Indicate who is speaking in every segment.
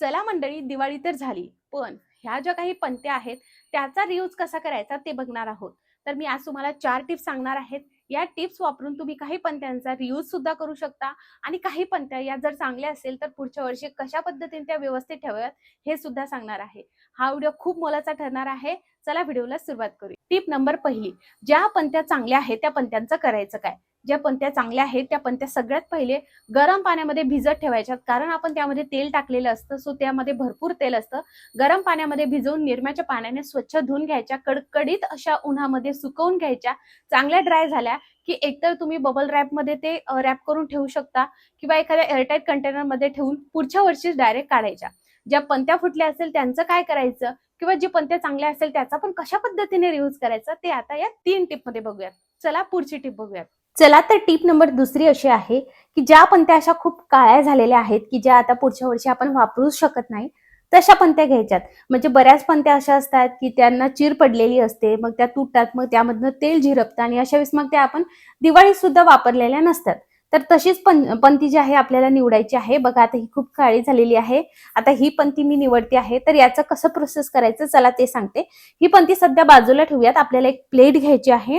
Speaker 1: चला मंडळी दिवाळी तर झाली. पण ह्या ज्या काही पंत्या आहेत त्याचा रियूज कसा करायचा ते बघणार आहोत. तर मी आज तुम्हाला चार टिप्स सांगणार आहेत. या टिप्स वापरून तुम्ही काही पंत्यांचा रियूज सुद्धा करू शकता. आणि काही पंत्या या जर चांगल्या असेल तर पुढच्या वर्षी कशा पद्धतीने त्या व्यवस्थित ठेवाव्यात हे सुद्धा सांगणार आहे. हा व्हिडिओ खूप मोलाचा ठरणार आहे. चला व्हिडिओला सुरुवात करू टिप नंबर पहिली ज्या पंत्या चांगल्या आहेत त्या पंत्यांचं करायचं काय? ज्या पंत्या चांगल्या आहेत त्या पंत्या सगळ्यात पहिले गरम पाण्यामध्ये भिजत ठेवायच्यात. कारण आपण त्यामध्ये तेल टाकलेलं असतं सो त्यामध्ये भरपूर तेल असतं. गरम पाण्यामध्ये भिजवून निरम्याच्या पाण्याने स्वच्छ धुवून घ्यायच्या कडकडीत अशा उन्हामध्ये सुकवून घ्यायच्या. चांगल्या ड्राय झाल्या की एकतर तुम्ही बबल रॅपमध्ये ते रॅप करून ठेवू शकता किंवा एखाद्या एअरटाईट कंटेनरमध्ये ठेवून पुढच्या वर्षीच डायरेक्ट काढायच्या. ज्या पंत्या फुटल्या असेल त्यांचं काय करायचं किंवा जे पंत्या चांगल्या असेल त्याचा पण कशा पद्धतीने रियूज करायचा ते आता या तीन टिपमध्ये बघूयात. चला पुढची टिप बघूयात. चला तर टीप नंबर दुसरी अशी आहे की ज्या पंत्या अशा खूप काळ्या झालेल्या आहेत की ज्या आता पुढच्या वर्षी आपण वापरू शकत नाही तशा पंत्या घ्यायच्यात. म्हणजे बऱ्याच पंत्या अशा असतात की त्यांना चिर पडलेली असते मग त्या तुटतात मग त्यामधनं तेल झिरपतं आणि अशा वेळेस मग त्या आपण दिवाळीत सुद्धा वापरलेल्या नसतात. तर तशीच पं पंती जी आहे आपल्याला निवडायची आहे. बघा आता ही खूप काळी झालेली आहे. आता ही पंती मी निवडते आहे. तर याचं कसं प्रोसेस करायचं? चला ते सांगते. ही पंती सध्या बाजूला ठेवूयात. आपल्याला एक प्लेट घ्यायची आहे.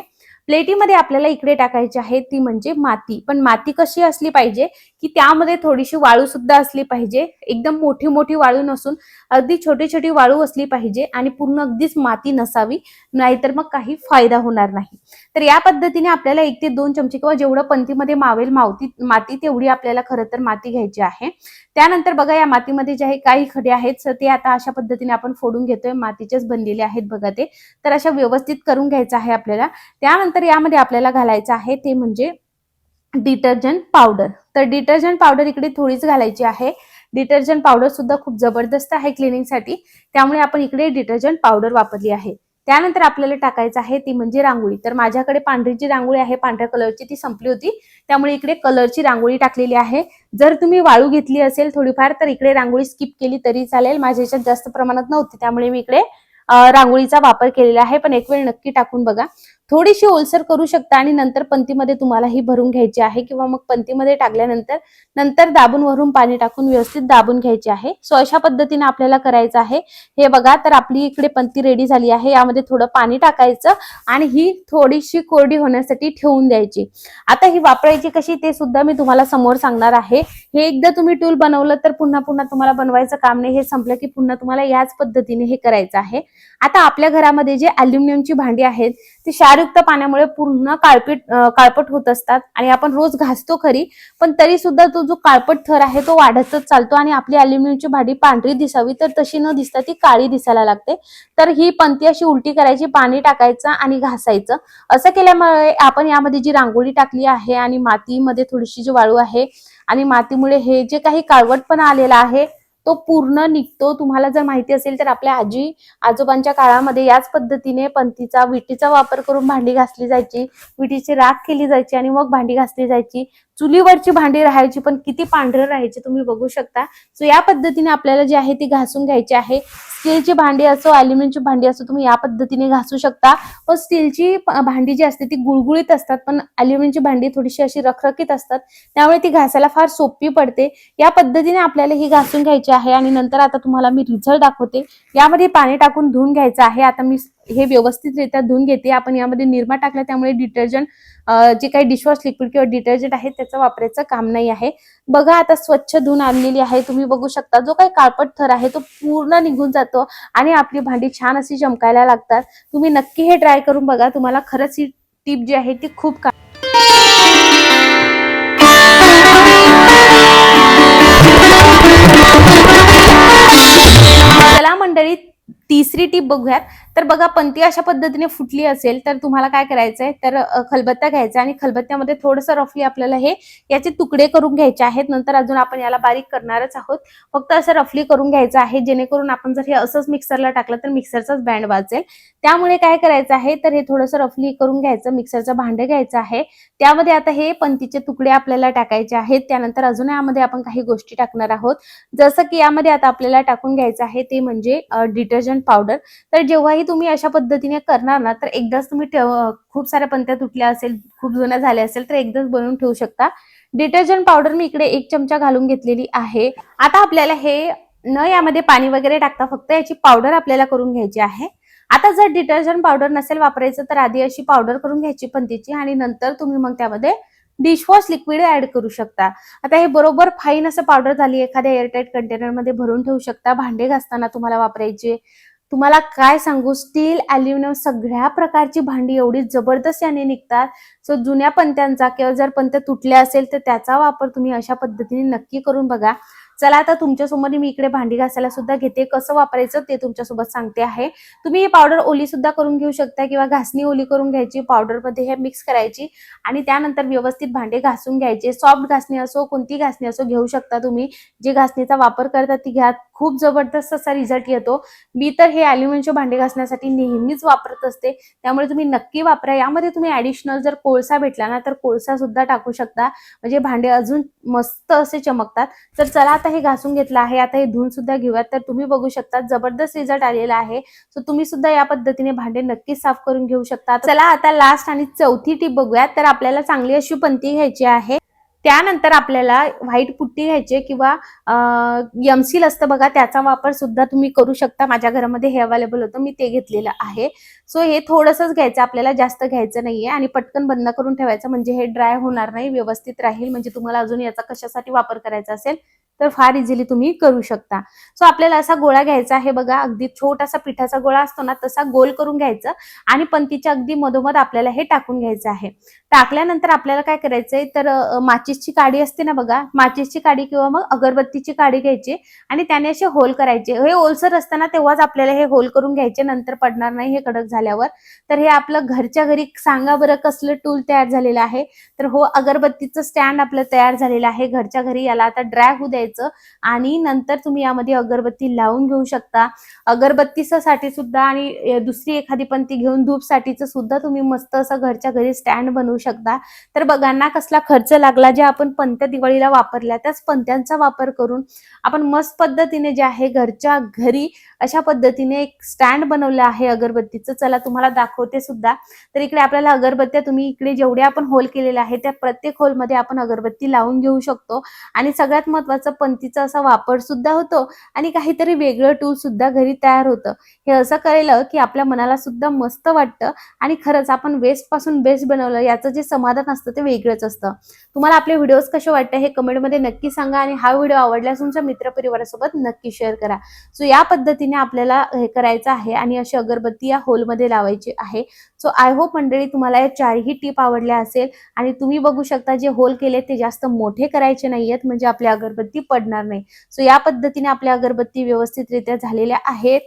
Speaker 1: प्लेटीमध्ये आपल्याला इकडे टाकायची आहे ती म्हणजे माती. पण माती कशी असली पाहिजे की त्यामध्ये थोडीशी वाळू सुद्धा असली पाहिजे. एकदम मोठी मोठी वाळू नसून अगदी छोटी छोटी वाळू असली पाहिजे आणि पूर्ण अगदीच माती नसावी नाहीतर मग काही फायदा होणार नाही. तर या पद्धतीने आपल्याला एक ते दोन चमचे किंवा जेवढं पंथीमध्ये मावेल मावती माती तेवढी आपल्याला खरं तर माती घ्यायची आहे. त्यानंतर बघा या मातीमध्ये जे आहे काही खडे आहेत. ते आता अशा पद्धतीने आपण फोडून घेतोय. मातीचेच बनलेले आहेत बघा ते. तर अशा व्यवस्थित करून घ्यायचं आहे आपल्याला. त्यानंतर यामध्ये आपल्याला घालायचं आहे ते म्हणजे डिटर्जंट पावडर. तर डिटर्जंट पावडर इकडे थोडीच घालायची आहे. डिटर्जंट पावडर सुद्धा खूप जबरदस्त आहे क्लिनिंगसाठी. त्यामुळे आपण इकडे डिटर्जंट पावडर वापरली आहे. त्यानंतर आपल्याला टाकायचं आहे ती म्हणजे रांगोळी. तर माझ्याकडे पांढरीची रांगोळी आहे पांढऱ्या कलरची ती संपली होती. त्यामुळे इकडे कलरची रांगोळी टाकलेली आहे. जर तुम्ही वाळू घेतली असेल थोडीफार तर इकडे रांगोळी स्किप केली तरी चालेल. माझ्या याच्यात जास्त प्रमाणात नव्हती त्यामुळे मी इकडे रांगोळीचा वापर केलेला आहे पण एक वेळ नक्की टाकून बघा. थोडीशी ओलसर करू शकता आणि नंतर पंतीमध्ये तुम्हाला ही भरून घ्यायची आहे किंवा मग पंतीमध्ये टाकल्यानंतर नंतर दाबून वरून पाणी टाकून व्यवस्थित दाबून घ्यायची आहे. सो अशा पद्धतीने आपल्याला करायचं आहे. हे बघा तर आपली इकडे पंती रेडी झाली आहे. यामध्ये थोडं पाणी टाकायचं आणि ही थोडीशी कोरडी होण्यासाठी ठेवून द्यायची. आता ही वापरायची कशी ते सुद्धा मी तुम्हाला समोर सांगणार आहे. हे एकदा तुम्ही टूल बनवलं तर पुन्हा पुन्हा तुम्हाला बनवायचं काम नाही. हे संपलं की पुन्हा तुम्हाला याच पद्धतीने हे करायचं आहे. आता आपल्या घरामध्ये जे अल्युमिनियमची भांडी आहेत ती क्षारयुक्त पाण्यामुळे पूर्ण काळपीट काळपट होत असतात आणि आपण रोज घासतो खरी पण तरी सुद्धा तो जो काळपट थर आहे तो वाढतच चालतो आणि आपली अल्युमिनियमची भांडी पांढरी दिसावी तर तशी न दिसता ती काळी दिसायला लागते. तर ही पंती अशी उलटी करायची पाणी टाकायचं आणि घासायचं. असं केल्यामुळे आपण यामध्ये जी रांगोळी टाकली आहे आणि मातीमध्ये थोडीशी जी वाळू आहे आणि मातीमुळे हे जे काही काळवटपणा आलेला आहे तो पूर्ण निघतो. तुम्हाला जर माहिती असेल तर आपल्या आजी आजोबांच्या काळामध्ये याच पद्धतीने पंथीचा विटीचा वापर करून भांडी घासली जायची. विटीची राख केली जायची आणि मग भांडी घासली जायची. चुलीवरची भांडी राहायची पण किती पांढरं राहायची तुम्ही बघू शकता. सो या पद्धतीने आपल्याला जी आहे ती घासून घ्यायची आहे. स्टीलची भांडी असो अॅल्युमिनियमची भांडी असो तुम्ही या पद्धतीने घासू शकता. पण स्टीलची भांडी जी असते ती गुळगुळीत असतात पण अॅल्युमिनियमची भांडी थोडीशी अशी रखरखीत असतात. त्यामुळे ती घासायला फार सोपी पडते. या पद्धतीने आपल्याला ही घासून घ्यायची आहे आहे आणि नंतर आता तुम्हाला मी रिझल्ट दाखवते. यामध्ये पाणी टाकून धुवून घ्यायचं आहे. आता मी हे व्यवस्थितरित्या धुवून घेते. आपण यामध्ये निरमा टाकला त्यामुळे डिटर्जंट जे काही डिशवॉश लिक्विड किंवा डिटर्जंट आहे त्याचं वापरायचं काम नाही आहे. बघा आता स्वच्छ धुवून आणलेली आहे. तुम्ही बघू शकता जो काही काळपट थर आहे तो पूर्ण निघून जातो आणि आपली भांडी छान अशी चमकायला लागतात. तुम्ही नक्की हे ट्राय करून बघा. तुम्हाला खरंच ही टीप जी आहे ती खूप तिसरी टीप बघूयात. तर बघा पंती अशा पद्धतीने फुटली असेल तर तुम्हाला काय करायचंय? तर खलबत्ता घ्यायचा आणि खलबत्त्यामध्ये थोडंसं रफली आपल्याला हे याचे तुकडे करून घ्यायचे आहेत. नंतर अजून आपण याला बारीक करणारच आहोत. फक्त असं रफली करून घ्यायचं आहे जेणेकरून आपण जर हे असंच मिक्सरला टाकलं तर मिक्सरचाच बँड वाजेल. त्यामुळे काय करायचं आहे? तर हे थोडंसं रफली करून घ्यायचं मिक्सरचं भांडं घ्यायचं आहे. त्यामध्ये आता हे पंतीचे तुकडे आपल्याला टाकायचे आहेत. त्यानंतर अजून यामध्ये आपण काही गोष्टी टाकणार आहोत. जसं की यामध्ये आता आपल्याला टाकून घ्यायचं आहे ते म्हणजे डिटर्जंट पावडर तर जेव्हाही तुम्ही अशा पद्धतीने करणार ना तर एकदाच तुम्ही खूप साऱ्या पंत्या तुटल्या असेल खूप जुन्या झाल्या असेल तर एकदाच बनवून ठेवू शकता. डिटर्जंट पावडर मी इकडे एक चमचा घालून घेतलेली आहे. आता आपल्याला हे न यामध्ये पाणी वगैरे टाकता फक्त याची पावडर आपल्याला करून घ्यायची आहे. आता जर डिटर्जंट पावडर नसेल वापरायचं तर आधी अशी पावडर करून घ्यायची पंतीची आणि नंतर तुम्ही मग त्यामध्ये डिशवॉश लिक्विड ऍड करू शकता. आता हे बरोबर फाईन असं पावडर झाली एखाद्या एअरटाईट कंटेनरमध्ये भरून ठेवू शकता. भांडे घासताना तुम्हाला वापरायचे. तुम्हाला काय सांगू? स्टील अल्युमिनियम सगळ्या प्रकारची भांडी एवढी जबरदस्त याने निघतात. सो जुन्या पंत्यांचा किंवा जर पंत तुटले असेल तर त्याचा वापर तुम्ही अशा पद्धतीने नक्की करून बघा. चला आता तुमच्यासमोर मी इकडे भांडी घासायला सुद्धा घेते. कसं वापरायचं ते तुमच्यासोबत सांगते आहे. तुम्ही ही पावडर ओली सुद्धा करून घेऊ शकता किंवा घासणी ओली करून घ्यायची पावडरमध्ये हे मिक्स करायची आणि त्यानंतर व्यवस्थित भांडे घासून घ्यायचे. सॉफ्ट घासणी असो कोणती घासणी असो घेऊ शकता तुम्ही. जे घासणीचा वापर करता ती घ्या. खूप जबरदस्त असा रिझल्ट येतो. मी तर हे अॅल्युमिनियमचे भांडे घासण्यासाठी नेहमीच वापरत असते. त्यामुळे तुम्ही नक्की वापरा. यामध्ये तुम्ही ऍडिशनल जर कोळसा भेटला ना तर कोळसा सुद्धा टाकू शकता. म्हणजे भांडे अजून मस्त असे चमकतात. तर चला आता हे घासून घेतलं आहे. आता हे धुवून सुद्धा घेऊयात. तर तुम्ही बघू शकता जबरदस्त रिझल्ट आलेला आहे. सो तुम्ही सुद्धा या पद्धतीने भांडे नक्कीच साफ करून घेऊ शकता. चला आता लास्ट आणि चौथी टीप बघूयात. तर आपल्याला चांगली अशी पंती घ्यायची आहे. त्यानंतर आपल्याला व्हाईट पुट्टी घ्यायची किंवा यमसील असतं बघा त्याचा वापर सुद्धा तुम्ही करू शकता. माझ्या घरामध्ये हे अवेलेबल होतं मी ते घेतलेलं आहे. सो हे थोडंसंच घ्यायचं आपल्याला जास्त घ्यायचं नाहीये आणि पटकन बंद करून ठेवायचं. म्हणजे हे ड्राय होणार नाही व्यवस्थित राहील. म्हणजे तुम्हाला अजून याचा कशासाठी वापर करायचा असेल तर फार इझिली तुम्ही करू शकता. सो आपल्याला असा गोळा घ्यायचा आहे बघा अगदी छोटासा पिठाचा गोळा असतो ना तसा गोल करून घ्यायचा आणि पंतीच्या अगदी मधोमध आपल्याला हे टाकून घ्यायचं आहे. टाकल्यानंतर आपल्याला काय करायचंय? तर माचीसची काडी असते ना बघा माचीसची काडी किंवा मग अगरबत्तीची काडी घ्यायची आणि त्याने असे होल करायचे. हे ओलसर असताना तेव्हाच आपल्याला हे होल करून घ्यायचे नंतर पडणार नाही हे कडक झाल्यावर. तर हे आपलं घरच्या घरी सांगा बरं कसलं टूल तयार झालेलं आहे. तर हो अगरबत्तीचं स्टँड आपलं तयार झालेलं आहे घरच्या घरी याला आता ड्राय होऊ द्यायचं आणि नंतर तुम्ही यामध्ये अगरबत्ती लावून घेऊ शकता. अगरबत्तीसाठी सुद्धा आणि दुसरी एखादी पंती घेऊन धूपसाठीचं सुद्धा तुम्ही मस्त असं घरच्या घरी स्टँड बनवू शकता. तर बघांना कसला खर्च लागला जे आपण पंत्या दिवाळीला वापरल्या त्याच पंत्यांचा वापर करून आपण मस्त पद्धतीने जे आहे घरच्या घरी अशा पद्धतीने एक स्टँड बनवलं आहे अगरबत्तीचं. चला तुम्हाला दाखवते सुद्धा. तर इकडे आपल्याला अगरबत्त्या तुम्ही इकडे जेवढे आपण होल केलेले आहे त्या प्रत्येक होलमध्ये आपण अगरबत्ती लावून घेऊ शकतो. आणि सगळ्यात महत्वाचं पंतीचा असा वापर सुद्धा होतो आणि काहीतरी वेगळं टूल सुद्धा घरी तयार होतं. हे असं कळलं की आपल्या मनाला सुद्धा मस्त वाटतं आणि खरंच आपण वेस्टपासून बेस्ट बनवलं याचं जे समाधान असतं ते वेगळंच असतं. तुम्हाला आपले व्हिडिओज कसे वाटतं हे कमेंटमध्ये नक्की सांगा आणि हा व्हिडिओ आवडल्यास तुमच्या मित्रपरिवारासोबत नक्की शेअर करा. सो या पद्धतीने आपल्याला हे करायचं आहे आणि अशी अगरबत्ती या होलमध्ये लावायची आहे. सो आय होप मंडळी तुम्हाला या चारही टीप आवडल्या असेल आणि तुम्ही बघू शकता जे होल केले ते जास्त मोठे करायचे नाहीयेत. म्हणजे आपली अगरबत्ती पडणार नाही. सो या पद्धतीने आपल्या अगरबत्ती व्यवस्थितरित्या झालेल्या आहेत.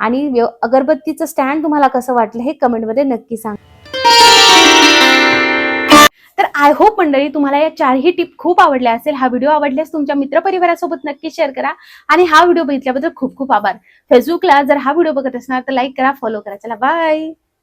Speaker 1: आणि अगरबत्तीचं स्टँड तुम्हाला कसं वाटलं हे कमेंटमध्ये नक्की सांगा. तर आय होप मंडळी तुम्हाला या चारही टिप खूप आवडल्या असेल. हा व्हिडिओ आवडल्यास तुमच्या मित्रपरिवारासोबत नक्की शेअर करा. आणि हा व्हिडिओ बघितल्याबद्दल खूप खूप आभार. फेसबुकला जर हा व्हिडिओ बघत असणार तर लाईक करा फॉलो करा. चला बाय